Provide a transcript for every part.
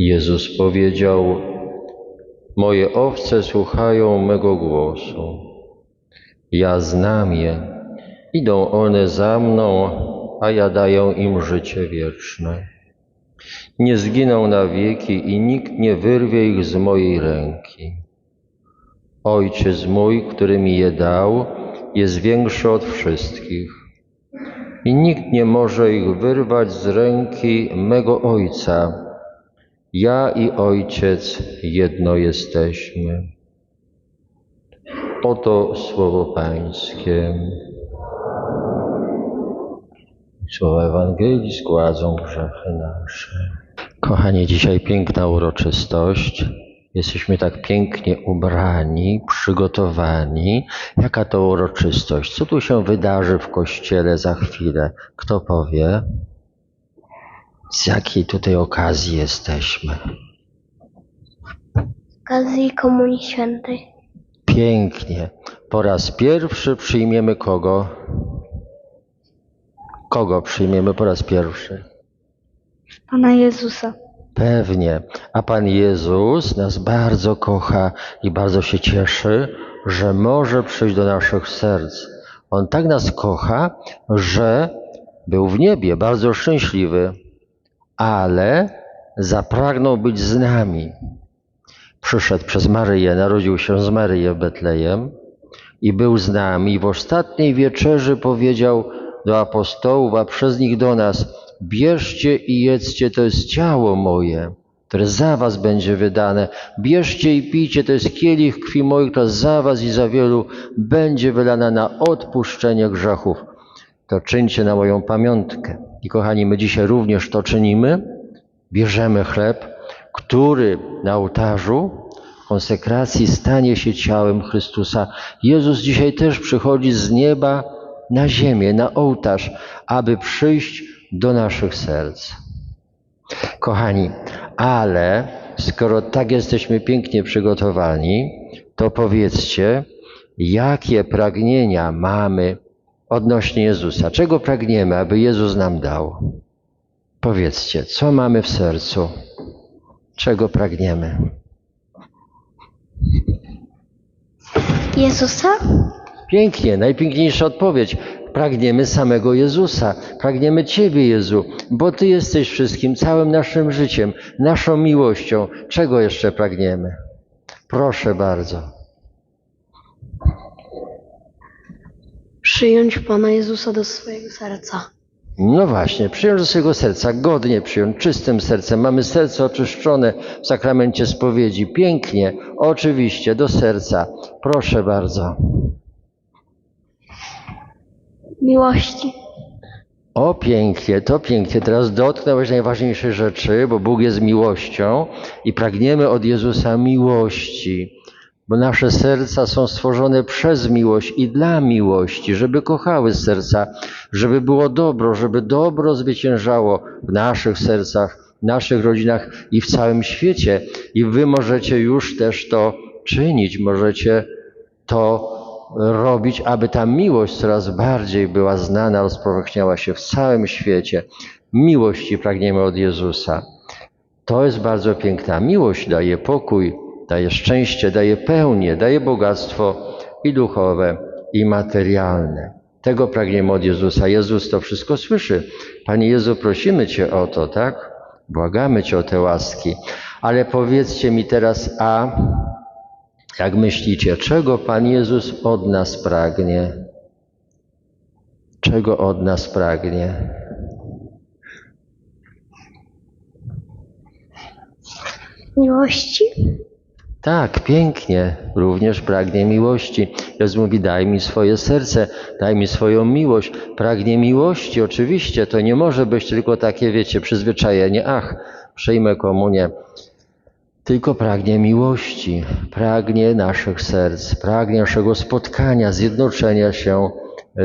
Jezus powiedział: Moje owce słuchają mego głosu. Ja znam je, idą one za mną, a ja daję im życie wieczne. Nie zginą na wieki i nikt nie wyrwie ich z mojej ręki. Ojciec mój, który mi je dał, jest większy od wszystkich i nikt nie może ich wyrwać z ręki mego Ojca. Ja i Ojciec jedno jesteśmy. Oto słowo Pańskie. Słowa Ewangelii zgładzą grzechy nasze. Kochani, dzisiaj piękna uroczystość. Jesteśmy tak pięknie ubrani, przygotowani. Jaka to uroczystość? Co tu się wydarzy w kościele za chwilę? Kto powie? Z jakiej tutaj okazji jesteśmy? Z okazji Komunii Świętej. Pięknie. Po raz pierwszy przyjmiemy kogo? Kogo przyjmiemy po raz pierwszy? Pana Jezusa. Pewnie. A Pan Jezus nas bardzo kocha i bardzo się cieszy, że może przyjść do naszych serc. On tak nas kocha, że był w niebie bardzo szczęśliwy, ale zapragnął być z nami. Przyszedł przez Maryję, narodził się z Maryją w Betlejem i był z nami. W ostatniej wieczerzy powiedział do apostołów, a przez nich do nas: Bierzcie i jedzcie, to jest ciało moje, które za was będzie wydane. Bierzcie i pijcie, to jest kielich krwi moich, która za was i za wielu będzie wylana na odpuszczenie grzechów. To czyńcie na moją pamiątkę. I kochani, my dzisiaj również to czynimy. Bierzemy chleb, który na ołtarzu konsekracji stanie się ciałem Chrystusa. Jezus dzisiaj też przychodzi z nieba na ziemię, na ołtarz, aby przyjść do naszych serc. Kochani, ale skoro tak jesteśmy pięknie przygotowani, to powiedzcie, jakie pragnienia mamy odnośnie Jezusa? Czego pragniemy, aby Jezus nam dał? Powiedzcie, co mamy w sercu? Czego pragniemy? Jezusa? Pięknie, najpiękniejsza odpowiedź. Pragniemy samego Jezusa, pragniemy Ciebie, Jezu, bo Ty jesteś wszystkim, całym naszym życiem, naszą miłością. Czego jeszcze pragniemy? Proszę bardzo. Przyjąć Pana Jezusa do swojego serca. No właśnie, przyjąć do swojego serca, godnie przyjąć, czystym sercem. Mamy serce oczyszczone w sakramencie spowiedzi. Pięknie, oczywiście, do serca. Proszę bardzo. Miłości. O pięknie, to pięknie. Teraz dotknąłeś najważniejszej rzeczy, bo Bóg jest miłością i pragniemy od Jezusa miłości, bo nasze serca są stworzone przez miłość i dla miłości, żeby kochały serca, żeby było dobro, żeby dobro zwyciężało w naszych sercach, w naszych rodzinach i w całym świecie. I wy możecie już też to czynić, możecie to robić, aby ta miłość coraz bardziej była znana, rozpowszechniała się w całym świecie. Miłości pragniemy od Jezusa. To jest bardzo piękna. Miłość daje pokój, daje szczęście, daje pełnię, daje bogactwo i duchowe, i materialne. Tego pragniemy od Jezusa. Jezus to wszystko słyszy. Panie Jezu, prosimy Cię o to, tak? Błagamy Cię o te łaski. Ale powiedzcie mi teraz, a jak myślicie, czego Pan Jezus od nas pragnie? Czego od nas pragnie? Miłości? Tak, pięknie, również pragnie miłości. Jezus mówi, daj mi swoje serce, daj mi swoją miłość. Pragnie miłości, oczywiście, to nie może być tylko takie, wiecie, przyzwyczajenie, ach, przyjmę komunię. Tylko pragnie miłości, pragnie naszych serc, pragnie naszego spotkania, zjednoczenia się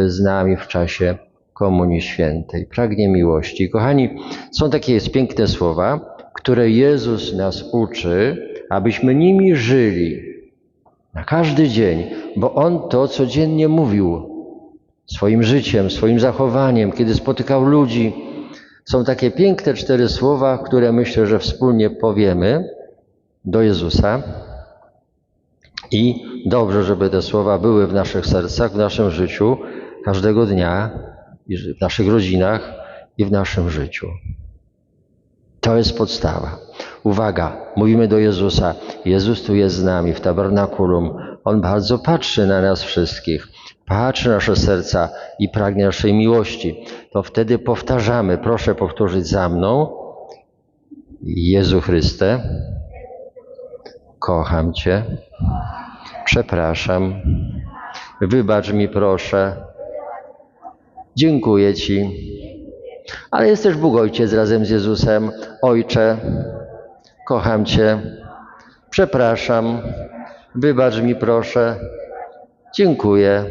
z nami w czasie Komunii Świętej. Pragnie miłości. Kochani, są takie piękne słowa, które Jezus nas uczy, abyśmy nimi żyli na każdy dzień, bo On to codziennie mówił swoim życiem, swoim zachowaniem, kiedy spotykał ludzi, Są takie piękne cztery słowa, które myślę, że wspólnie powiemy do Jezusa. I dobrze, żeby te słowa były w naszych sercach, w naszym życiu każdego dnia, w naszych rodzinach i w naszym życiu. To jest podstawa. Uwaga, mówimy do Jezusa. Jezus tu jest z nami w tabernakulum. On bardzo patrzy na nas wszystkich, patrzy na nasze serca i pragnie naszej miłości. To wtedy powtarzamy, proszę powtórzyć za mną. Jezu Chryste, kocham Cię, przepraszam, wybacz mi proszę, dziękuję Ci. Ale jest też Bóg Ojciec razem z Jezusem. Ojcze, kocham Cię, przepraszam, wybacz mi proszę, dziękuję.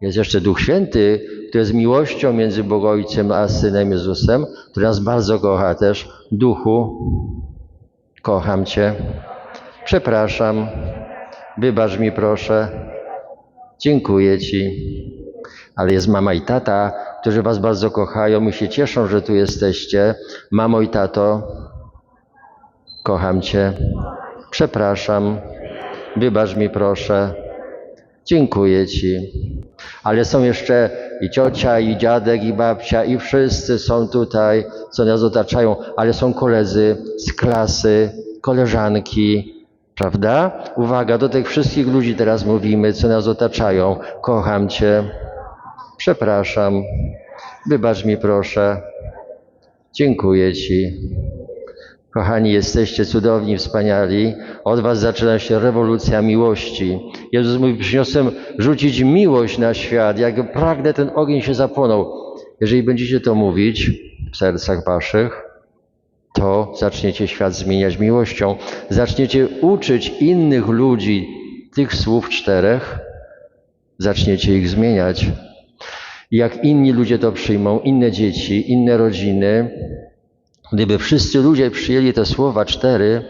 Jest jeszcze Duch Święty, który jest miłością między Bogiem Ojcem a Synem Jezusem, który nas bardzo kocha też. Duchu, kocham Cię, przepraszam, wybacz mi proszę, dziękuję Ci. Ale jest mama i tata, którzy Was bardzo kochają i się cieszą, że tu jesteście. Mamo i tato, kocham Cię, przepraszam, wybacz mi proszę, dziękuję Ci. Ale są jeszcze i ciocia, i dziadek, i babcia, i wszyscy są tutaj, co nas otaczają, ale są koledzy z klasy, koleżanki, prawda? Uwaga, do tych wszystkich ludzi teraz mówimy, co nas otaczają. Kocham Cię, przepraszam, wybacz mi proszę, dziękuję Ci. Kochani, jesteście cudowni, wspaniali. Od Was zaczyna się rewolucja miłości. Jezus mówi, przyniosłem rzucić miłość na świat. Jak pragnę, ten ogień się zapłonął. Jeżeli będziecie to mówić w sercach Waszych, to zaczniecie świat zmieniać miłością. Zaczniecie uczyć innych ludzi tych słów czterech. Zaczniecie ich zmieniać. Jak inni ludzie to przyjmą, inne dzieci, inne rodziny, Gdyby wszyscy ludzie przyjęli te słowa cztery,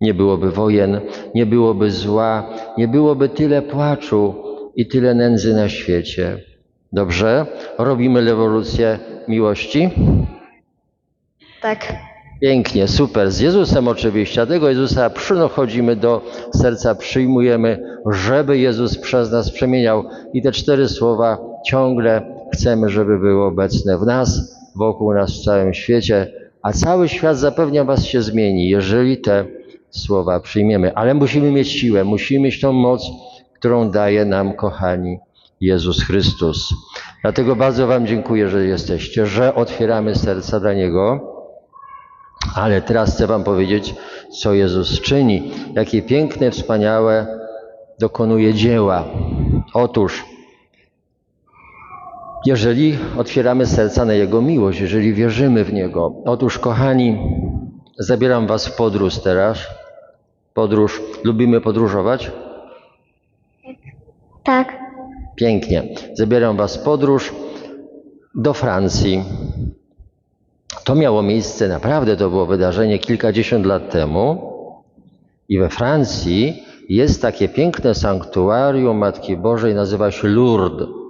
nie byłoby wojen, nie byłoby zła, nie byłoby tyle płaczu i tyle nędzy na świecie. Dobrze? Robimy rewolucję miłości? Tak. Pięknie, super. Z Jezusem oczywiście, a tego Jezusa przychodzimy do serca, przyjmujemy, żeby Jezus przez nas przemieniał. I te cztery słowa ciągle chcemy, żeby były obecne w nas, wokół nas, w całym świecie, a cały świat zapewniam Was się zmieni, jeżeli te słowa przyjmiemy. Ale musimy mieć siłę, musimy mieć tą moc, którą daje nam, kochani, Jezus Chrystus. Dlatego bardzo Wam dziękuję, że jesteście, że otwieramy serca dla Niego. Ale teraz chcę Wam powiedzieć, co Jezus czyni, jakie piękne, wspaniałe dokonuje dzieła. Otóż, jeżeli otwieramy serca na Jego miłość, jeżeli wierzymy w Niego. Otóż, kochani, zabieram Was w podróż teraz. Podróż, lubimy podróżować? Tak. Pięknie. Zabieram Was w podróż do Francji. To miało miejsce, naprawdę to było wydarzenie kilkadziesiąt lat temu. I we Francji jest takie piękne sanktuarium Matki Bożej, nazywa się Lourdes.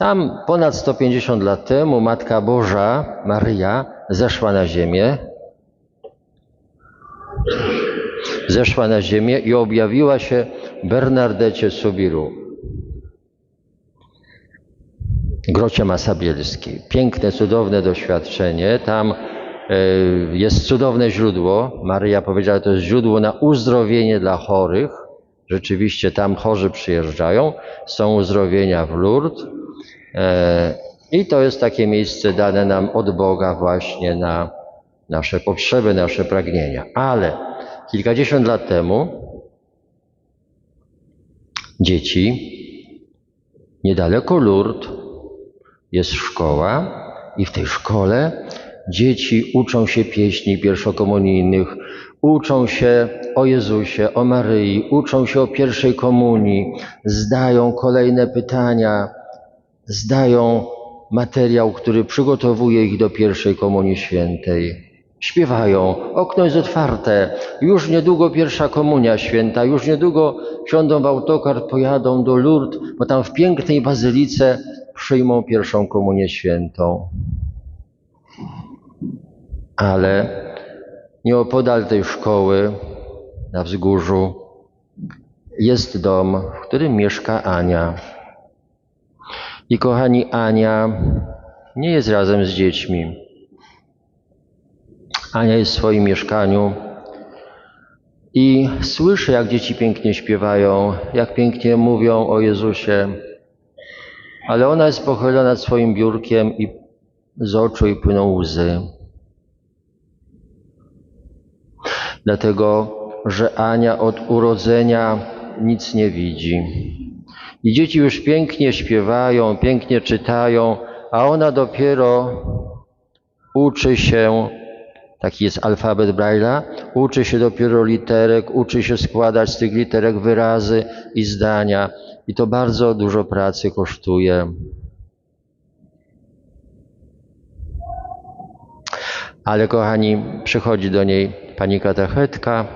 Tam ponad 150 lat temu Matka Boża, Maryja, zeszła na ziemię. Zeszła na ziemię i objawiła się Bernardecie Subiru. Grocie Masabielskiej. Piękne, cudowne doświadczenie. Tam e, jest cudowne źródło. Maryja powiedziała, to jest źródło na uzdrowienie dla chorych. Rzeczywiście tam chorzy przyjeżdżają. Są uzdrowienia w Lourdes. E, I to jest takie miejsce dane nam od Boga właśnie na nasze potrzeby, nasze pragnienia. Ale kilkadziesiąt lat temu dzieci niedaleko Lourdes jest szkoła i w tej szkole dzieci uczą się pieśni pierwszokomunijnych, uczą się o Jezusie, o Maryi, uczą się o pierwszej komunii, zdają kolejne pytania, zdają materiał, który przygotowuje ich do pierwszej komunii świętej. Śpiewają, okno jest otwarte, już niedługo pierwsza komunia święta, już niedługo wsiądą w autokar, pojadą do Lourdes, bo tam w pięknej bazylice przyjmą pierwszą komunię świętą. Ale nieopodal tej szkoły, na wzgórzu, jest dom, w którym mieszka Ania. I kochani, Ania nie jest razem z dziećmi. Ania jest w swoim mieszkaniu i słyszy, jak dzieci pięknie śpiewają, jak pięknie mówią o Jezusie, ale ona jest pochylona nad swoim biurkiem i z oczu jej płyną łzy. Dlatego, że Ania od urodzenia nic nie widzi. I dzieci już pięknie śpiewają, pięknie czytają, a ona dopiero uczy się, taki jest alfabet Braille'a, uczy się dopiero literek, uczy się składać z tych literek wyrazy i zdania. I to bardzo dużo pracy kosztuje. Ale kochani, przychodzi do niej pani katechetka,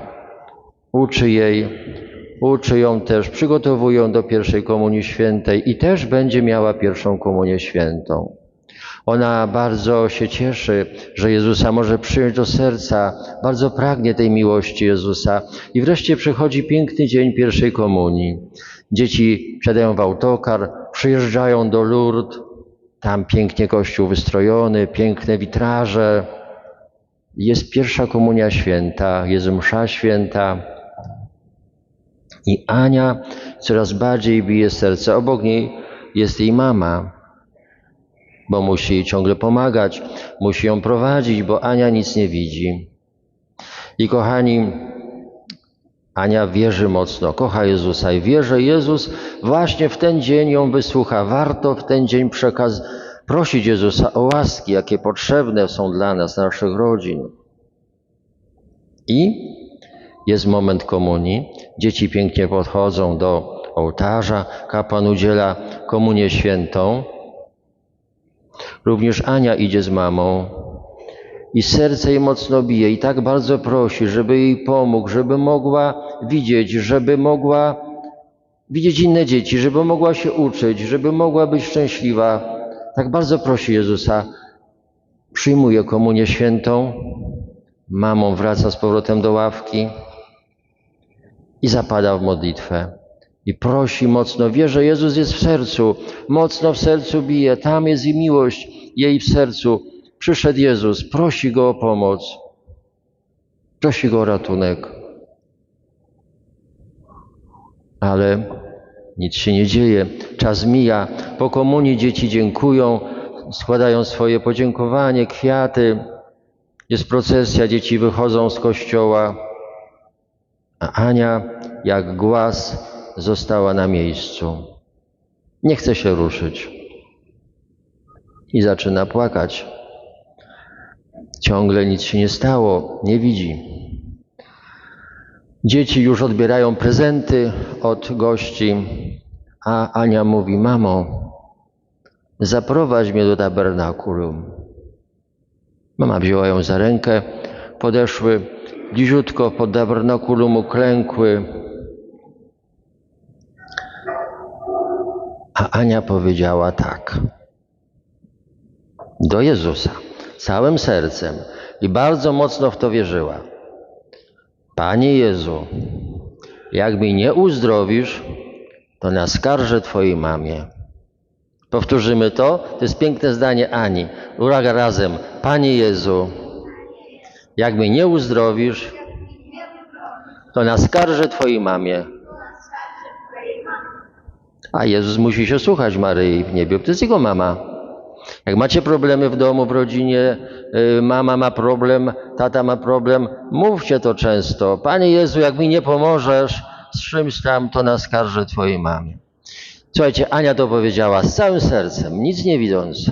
uczy jej, uczy ją też, przygotowuje ją do pierwszej komunii świętej i też będzie miała pierwszą komunię świętą. Ona bardzo się cieszy, że Jezusa może przyjąć do serca, bardzo pragnie tej miłości Jezusa. I wreszcie przychodzi piękny dzień pierwszej komunii. Dzieci wsiadają w autokar, przyjeżdżają do Lourdes, tam pięknie kościół wystrojony, piękne witraże. Jest pierwsza komunia święta, jest msza święta. I Ania coraz bardziej bije serce. Obok niej jest jej mama, bo musi jej ciągle pomagać, musi ją prowadzić, bo Ania nic nie widzi. I kochani, Ania wierzy mocno, kocha Jezusa i wie, że Jezus właśnie w ten dzień ją wysłucha. Warto w ten dzień przekaz prosić Jezusa o łaski, jakie potrzebne są dla nas, naszych rodzin. I jest moment komunii. Dzieci pięknie podchodzą do ołtarza, kapłan udziela komunię świętą. Również Ania idzie z mamą i serce jej mocno bije i tak bardzo prosi, żeby jej pomógł, żeby mogła widzieć, żeby mogła widzieć inne dzieci, żeby mogła się uczyć, żeby mogła być szczęśliwa. Tak bardzo prosi Jezusa. Przyjmuje komunię świętą, mamą wraca z powrotem do ławki i zapada w modlitwę. I prosi mocno, wie, że Jezus jest w sercu, mocno w sercu bije, tam jest i miłość jej w sercu. Przyszedł Jezus, prosi go o pomoc, prosi go o ratunek. Ale nic się nie dzieje, czas mija. Po komunii dzieci dziękują, składają swoje podziękowanie, kwiaty. Jest procesja, dzieci wychodzą z kościoła, a Ania, jak głaz, została na miejscu. Nie chce się ruszyć. I zaczyna płakać. Ciągle nic się nie stało, nie widzi. Dzieci już odbierają prezenty od gości, a Ania mówi: Mamo, zaprowadź mnie do tabernakulum. Mama wzięła ją za rękę, podeszły bliziutko pod tabernakulum, uklękły. A Ania powiedziała tak do Jezusa, całym sercem i bardzo mocno w to wierzyła. Panie Jezu, jak mi nie uzdrowisz, to naskarżę Twojej mamie. Powtórzymy to. To jest piękne zdanie Ani. Uraga razem. Panie Jezu, jak mnie nie uzdrowisz, to naskarżę Twojej mamie. A Jezus musi się słuchać Maryi w niebie, to jest Jego mama. Jak macie problemy w domu, w rodzinie, y, mama ma problem, tata ma problem, mówcie to często. Panie Jezu, jak mi nie pomożesz z czymś tam, to naskarżę Twojej mamie. Słuchajcie, Ania to powiedziała z całym sercem, nic nie widząc.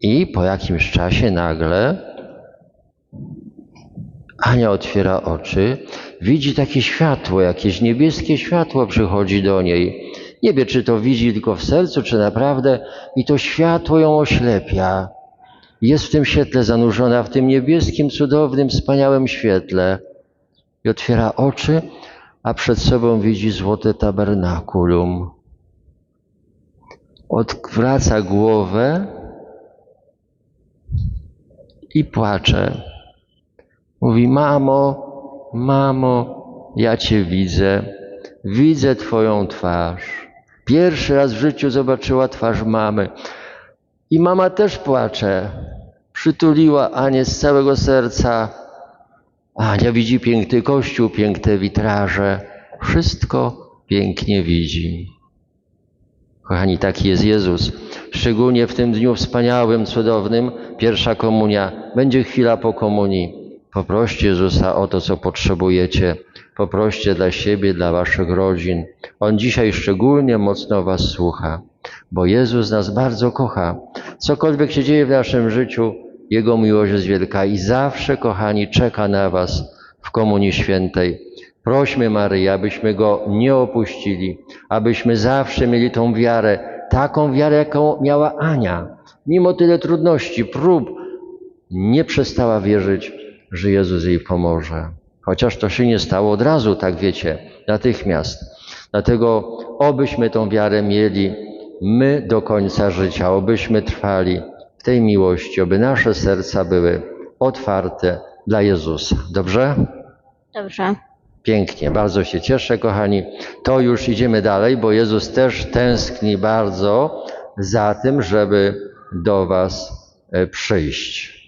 I po jakimś czasie nagle Ania otwiera oczy, widzi takie światło, jakieś niebieskie światło przychodzi do niej. Nie wie, czy to widzi tylko w sercu, czy naprawdę, i to światło ją oślepia. Jest w tym świetle zanurzona, w tym niebieskim, cudownym, wspaniałym świetle. I otwiera oczy, a przed sobą widzi złote tabernakulum. Odwraca głowę i płacze. Mówi: Mamo, mamo, ja Cię widzę, widzę Twoją twarz. Pierwszy raz w życiu zobaczyła twarz mamy. I mama też płacze. Przytuliła Anię z całego serca. Ania widzi piękny kościół, piękne witraże. Wszystko pięknie widzi. Kochani, taki jest Jezus. Szczególnie w tym dniu wspaniałym, cudownym, pierwsza komunia. Będzie chwila po komunii. Poproście Jezusa o to, co potrzebujecie. Poproście dla siebie, dla waszych rodzin. On dzisiaj szczególnie mocno was słucha, bo Jezus nas bardzo kocha. Cokolwiek się dzieje w naszym życiu, Jego miłość jest wielka i zawsze, kochani, czeka na was w Komunii Świętej. Prośmy Maryję, abyśmy Go nie opuścili, abyśmy zawsze mieli tą wiarę, taką wiarę, jaką miała Ania. Mimo tyle trudności, prób, nie przestała wierzyć, że Jezus jej pomoże. Chociaż to się nie stało od razu, tak wiecie, natychmiast. Dlatego obyśmy tą wiarę mieli my do końca życia, obyśmy trwali w tej miłości, oby nasze serca były otwarte dla Jezusa. Dobrze? Dobrze. Pięknie, bardzo się cieszę, kochani. To już idziemy dalej, bo Jezus też tęskni bardzo za tym, żeby do Was e, przyjść.